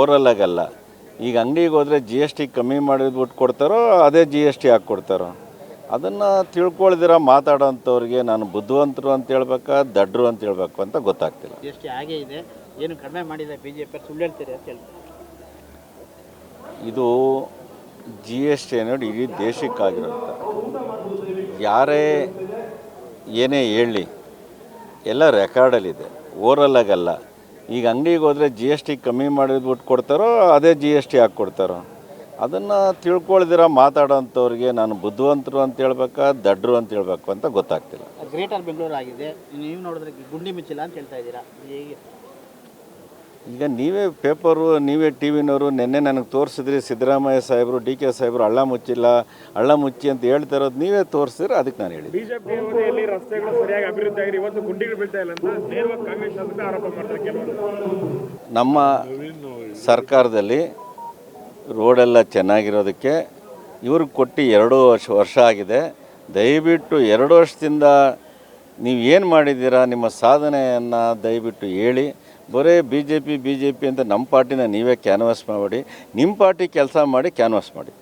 Oral ಆಗಲ್ಲ ಈಗ ಅಂಗಡಿಗೆ ಹೋದರೆ ಜಿ ಎಸ್ ಟಿ ಕಮ್ಮಿ ಮಾಡಿದ್ಬಿಟ್ಟು ಕೊಡ್ತಾರೋ ಅದೇ ಜಿ ಎಸ್ ಟಿ ಹಾಕಿ ಕೊಡ್ತಾರೋ? ಅದನ್ನು ತಿಳ್ಕೊಳ್ದಿರ ಮಾತಾಡೋಂಥವ್ರಿಗೆ ನಾನು ಬುದ್ಧಿವಂತರು ಅಂತ ಹೇಳ್ಬೇಕಾ ದಡ್ರು ಅಂತ ಹೇಳ್ಬೇಕು ಅಂತ ಗೊತ್ತಾಗ್ತಿಲ್ಲ. ಜಿ ಎಸ್ ಟಿ ಹಾಗೆ ಇದೆ. ಏನು ಕಡಿಮೆ ಮಾಡಿದೆ ಬಿ ಜೆ ಪಿ ಸುಳ್ಳು ಹೇಳ್ತೀರಿ ಅಂತ ಹೇಳ್ತಾರೆ ಇದು ಜಿ ಎಸ್ ಟಿ ಅನ್ನೋದು ಇಡೀ ದೇಶಕ್ಕಾಗಿರುತ್ತೆ ಯಾರೇ ಏನೇ ಹೇಳಿ ಎಲ್ಲ ರೆಕಾರ್ಡಲ್ಲಿದೆ ಓರಲ್ ಆಗಲ್ಲ. ಈಗ ಅಂಗಡಿಗೆ ಹೋದರೆ ಜಿ ಎಸ್ ಟಿ ಕಮ್ಮಿ ಮಾಡಿದ್ಬಿಟ್ಟು ಕೊಡ್ತಾರೋ, ಅದೇ ಜಿ ಎಸ್ ಟಿ ಹಾಕಿ ಕೊಡ್ತಾರೋ? ಅದನ್ನು ತಿಳ್ಕೊಳ್ದಿರ, ಮಾತಾಡೋಂಥವ್ರಿಗೆ ನಾನು ಬುದ್ಧಿವಂತರು ಅಂತ ಹೇಳ್ಬೇಕಾ, ದಡ್ರು ಅಂತ ಹೇಳ್ಬೇಕು ಅಂತ ಗೊತ್ತಾಗ್ತಿಲ್ಲ. ಗ್ರೇಟರ್ ಬೆಂಗಳೂರು ಆಗಿದೆ ನೀವು ನೋಡಿದ್ರೆ ಗುಂಡಿ ಮಿಚ್ಚಿಲ್ಲ ಅಂತ ಹೇಳ್ತಾ ಇದ್ದೀರಾ. ಈಗ ನೀವೇ ಪೇಪರು ನೀವೇ ಟಿ ವಿನವರು ನಿನ್ನೆ ನನಗೆ ತೋರಿಸಿದ್ರಿ ಸಿದ್ದರಾಮಯ್ಯ ಸಾಹೇಬರು ಡಿ ಕೆ ಸಾಹೇಬರು ಹಳ್ಳ ಮುಚ್ಚಿಲ್ಲ ಹಳ್ಳ ಮುಚ್ಚಿ ಅಂತ ಹೇಳ್ತಾ ಇರೋದು ನೀವೇ ತೋರಿಸಿದ್ರೆ ಅದಕ್ಕೆ ನಾನು ಹೇಳಿದ್ದೆ. ಬಿಜೆಪಿ ಅವಧಿಯಲ್ಲಿ ರಸ್ತೆಗಳು ಸರಿಯಾಗಿ ಅಭಿವೃದ್ಧಿ ಇವತ್ತು ಗುಂಡಿಗಳು ಬೀಳ್ತಾ ಇಲ್ಲ ಅಂತ ನೇರವಾಗಿ ಕಾಂಗ್ರೆಸ್ ಶಾಸಕ ಆರೋಪ ಮಾಡ್ತಾರೆ ಕೆಲವರು. ನಮ್ಮ ಸರ್ಕಾರದಲ್ಲಿ ರೋಡೆಲ್ಲ ಚೆನ್ನಾಗಿರೋದಕ್ಕೆ ಇವ್ರಿಗೆ ಕೊಟ್ಟು ಎರಡು ವರ್ಷ ವರ್ಷ ಆಗಿದೆ. ದಯವಿಟ್ಟು ಎರಡು ವರ್ಷದಿಂದ ನೀವು ಏನು ಮಾಡಿದ್ದೀರಾ ನಿಮ್ಮ ಸಾಧನೆಯನ್ನು ದಯವಿಟ್ಟು ಹೇಳಿ. ಬರೀ B J P B J P ಅಂತ ನಮ್ಮ ಪಾರ್ಟಿನ ನೀವೇ ಕ್ಯಾನ್ವಾಸ್ ಮಾಡಿ, ನಿಮ್ಮ ಪಾರ್ಟಿ ಕೆಲಸ ಮಾಡಿ ಕ್ಯಾನ್ವಾಸ್ ಮಾಡಿ.